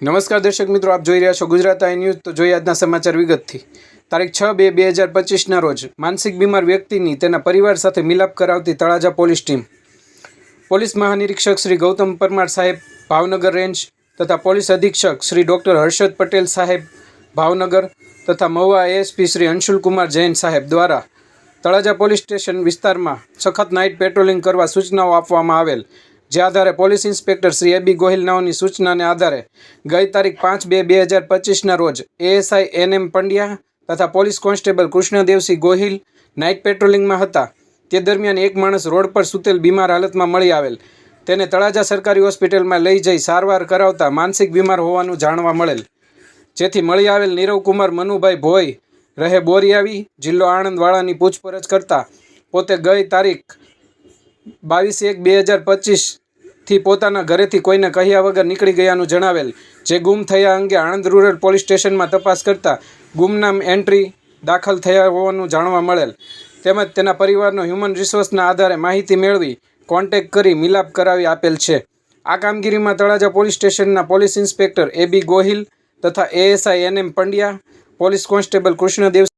નમસ્કાર દર્શક મિત્રો, આપ જોઈ રહ્યા છો ગુજરાત આઈ ન્યૂઝ. તો જોઈએ આજના સમાચાર વિગતથી. તારીખ છ બે બે હજાર પચીસના રોજ માનસિક બીમાર વ્યક્તિની તેના પરિવાર સાથે મિલાપ કરાવતી તળાજા પોલીસ ટીમ. પોલીસ મહાનિરીક્ષક શ્રી ગૌતમ પરમાર સાહેબ ભાવનગર રેન્જ તથા પોલીસ અધિક્ષક શ્રી ડૉક્ટર હર્ષદ પટેલ સાહેબ ભાવનગર તથા મહુવા એએસપી શ્રી અંશુલકુમાર જૈન સાહેબ દ્વારા તળાજા પોલીસ સ્ટેશન વિસ્તારમાં સખત નાઇટ પેટ્રોલિંગ કરવા સૂચનાઓ આપવામાં આવેલ. જે આધારે police inspector Shri A B Gohil નાઓની સૂચનાને આધારે ગઈ તારીખ પાંચ બે બે હજાર પચીસના રોજ એએસઆઈ એન એમ પંડ્યા તથા police constable Krishnadevsinh Gohil night પેટ્રોલિંગમાં હતા. તે દરમિયાન એક માણસ રોડ પર સૂતેલ બીમાર હાલતમાં મળી આવેલ. તેને તળાજા સરકારી હોસ્પિટલમાં લઈ જઈ સારવાર કરાવતા માનસિક બીમાર હોવાનું જાણવા મળેલ. જેથી મળી આવેલ નીરવકુમાર મનુભાઈ ભોઈ, રહે બોરિયાવી, જિલ્લો આણંદવાળાની પૂછપરછ કરતા પોતે ગઈ તારીખ બાવીસ એક બે હજાર પચીસથી પોતાના ઘરેથી કોઈને કહ્યા વગર નીકળી ગયાનું જણાવેલ. જે ગુમ થયા અંગે આણંદ રૂરલ પોલીસ સ્ટેશનમાં તપાસ કરતા ગુમનામ એન્ટ્રી દાખલ થયા હોવાનું જાણવા મળેલ. તેમજ તેના પરિવારનો હ્યુમન રિસોર્સના આધારે માહિતી મેળવી કોન્ટેક્ટ કરી મિલાપ કરાવી આપેલ છે. આ કામગીરીમાં તળાજા પોલીસ સ્ટેશનના police inspector A B Gohil તથા ASI N M Pandya, police constable Krishnadev